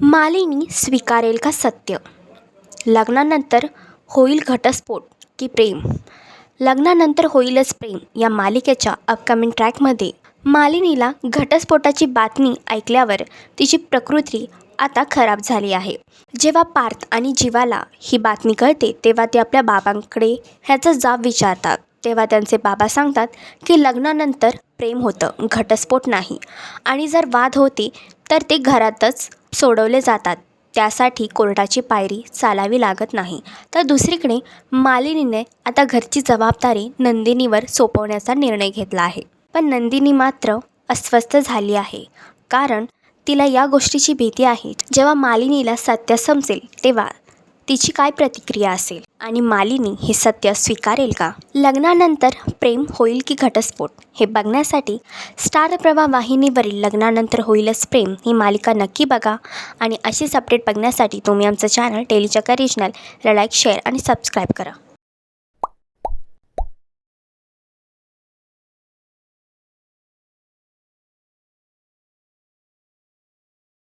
मालिनी स्वीकारेल का सत्य? लग्नानंतर होईल घटस्फोट की प्रेम? लग्नानंतर होईलच प्रेम या मालिकेच्या अपकमिंग ट्रॅकमध्ये मालिनीला घटस्फोटाची बातमी ऐकल्यावर तिची प्रकृती आता खराब झाली आहे. जेव्हा पार्थ आणि जीवाला ही बातमी कळते तेव्हा ते आपल्या बाबांकडे ह्याचा जाब विचारतात. तेव्हा त्यांचे बाबा सांगतात की लग्नानंतर प्रेम होतं घटस्फोट नाही. आणि जर वाद होते तर ते घरातच सोडवले जातात. त्यासाठी कोर्टाची पायरी चालावी लागत नाही. तर दुसरीकडे मालिनीने आता घरची जबाबदारी नंदिनीवर सोपवण्याचा निर्णय घेतला आहे. पण नंदिनी मात्र अस्वस्थ झाली आहे. कारण तिला या गोष्टीची भीती आहे. जेव्हा मालिनीला सत्य समजेल तेव्हा तिची काय प्रतिक्रिया असेल? आणि मालिनी हे सत्य स्वीकारेल का? लग्नानंतर प्रेम होईल की घटस्फोट? हे बघण्यासाठी स्टार प्रभा वाहिनीवरील लग्नानंतर होईलच प्रेम ही मालिका नक्की बघा. आणि अशीच अपडेट बघण्यासाठी तुम्ही आमचं channel Tellychakkar regional like share आणि सबस्क्राईब करा.